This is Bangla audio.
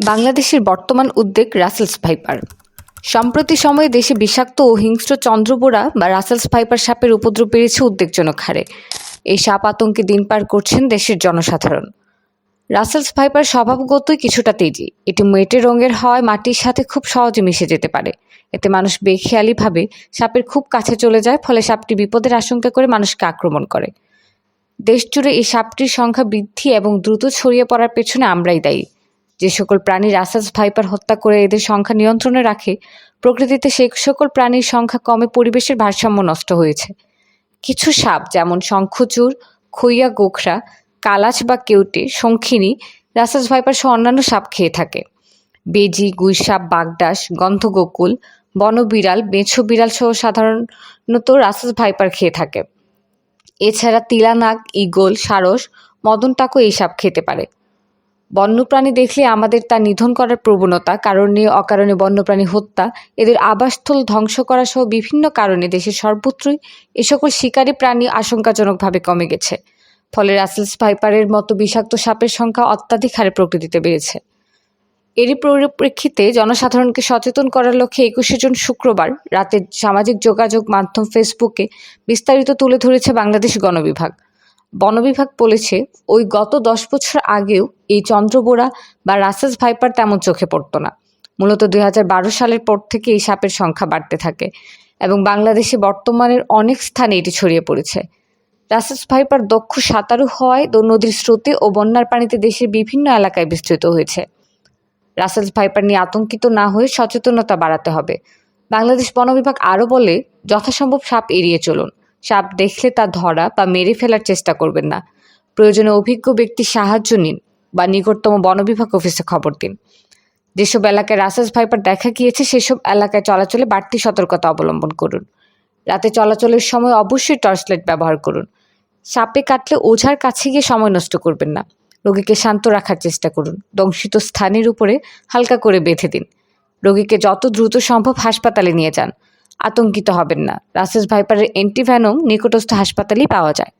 বাংলাদেশের বর্তমান উদ্বেগ রাসেলস ভাইপার। সম্প্রতি সময়ে দেশে বিষাক্ত ও হিংস্র চন্দ্রবোড়া বা রাসেলস ভাইপার সাপের উপদ্রব বেড়েছে উদ্বেগজনক হারে। এই সাপ আতঙ্কে দিন পার করছেন দেশের জনসাধারণ। রাসেলস ভাইপার স্বভাবগতই কিছুটা তেজি। এটি মেটে রঙের হওয়ায় মাটির সাথে খুব সহজে মিশে যেতে পারে। এতে মানুষ বেখেয়ালিভাবে সাপের খুব কাছে চলে যায়, ফলে সাপটি বিপদের আশঙ্কা করে মানুষকে আক্রমণ করে। দেশজুড়ে এই সাপটির সংখ্যা বৃদ্ধি এবং দ্রুত ছড়িয়ে পড়ার পেছনে আমরাই দায়ী। যে সকল প্রাণী রাসাস ভাইপার হত্যা করে এদের সংখ্যা নিয়ন্ত্রণে রাখে, প্রকৃতিতে সেই সকল প্রাণীর সংখ্যা কমে পরিবেশের ভারসাম্য নষ্ট হয়েছে। কিছু সাপ যেমন শঙ্খচূড় খইয়া গোখরা, কালাচ বা কেউটে, শঙ্খিনী, রাসাস ভাইপার সহ অন্যান্য সাপ খেয়ে থাকে। বেজি গুইসাপ বাগডাস গন্ধগোকুল, বনবিড়াল, মেছো বিড়াল সহ সাধারণত রাসাস ভাইপার খেয়ে থাকে। এছাড়া তিলানাগ ঈগল সারস, মদন টাকও এই সাপ খেতে পারে। বন্যপ্রাণী দেখলে আমাদের তা নিধন করার প্রবণতা, কারণে অকারণে বন্যপ্রাণী হত্যা, এদের আবাসস্থল ধ্বংস করা সহ বিভিন্ন কারণে দেশের সর্বত্রই এ সকল শিকারী প্রাণী আশঙ্কাজনকভাবে কমে গেছে। ফলে রাসেলস ভাইপারের মতো বিষাক্ত সাপের সংখ্যা অত্যাধিক হারে প্রকৃতিতে বেড়েছে। এরই পরিপ্রেক্ষিতে জনসাধারণকে সচেতন করার লক্ষ্যে একুশে জুন শুক্রবার রাতে সামাজিক যোগাযোগ মাধ্যম ফেসবুকে বিস্তারিত তুলে ধরেছে বাংলাদেশ গণবিভাগ। বনবিভাগ বলেছে, ওই গত দশ বছর আগেও এই চন্দ্রবোড়া বা রাসেস ভাইপার তেমন চোখে পড়তো না। মূলত দুই হাজার বারো সালের পর থেকে এই সাপের সংখ্যা বাড়তে থাকে এবং বাংলাদেশে বর্তমানের অনেক স্থানে এটি ছড়িয়ে পড়েছে। রাসেস ভাইপার দক্ষ সাঁতারু হওয়ায় নদীর স্রোতে ও বন্যার পানিতে দেশের বিভিন্ন এলাকায় বিস্তৃত হয়েছে। রাসেলস ভাইপার নিয়ে আতঙ্কিত না হয়ে সচেতনতা বাড়াতে হবে। বাংলাদেশ বন বিভাগ আরও বলে, যথাসম্ভব সাপ এড়িয়ে চলুন। সাপ দেখলে তা ধরা বা মেরে ফেলার চেষ্টা করবেন না। প্রয়োজনে অভিজ্ঞ ব্যক্তি সাহায্য নিন বা নিকটতম বন বিভাগ অফিসে খবর দিন। যেসব এলাকায় রাসেস ভাইপার দেখা গিয়েছে, সেসব এলাকায় চলাচলে বাড়তি সতর্কতা অবলম্বন করুন। রাতে চলাচলের সময় অবশ্যই টর্চ লাইট ব্যবহার করুন। সাপে কাটলে ওঝার কাছে গিয়ে সময় নষ্ট করবেন না। রোগীকে শান্ত রাখার চেষ্টা করুন। দংশিত স্থানের উপরে হালকা করে বেঁধে দিন। রোগীকে যত দ্রুত সম্ভব হাসপাতালে নিয়ে যান। আতঙ্কিত হবেন না। রাসেস ভাইপারের অ্যান্টিভ্যানম নিকটস্থ হাসপাতালেই পাওয়া যায়।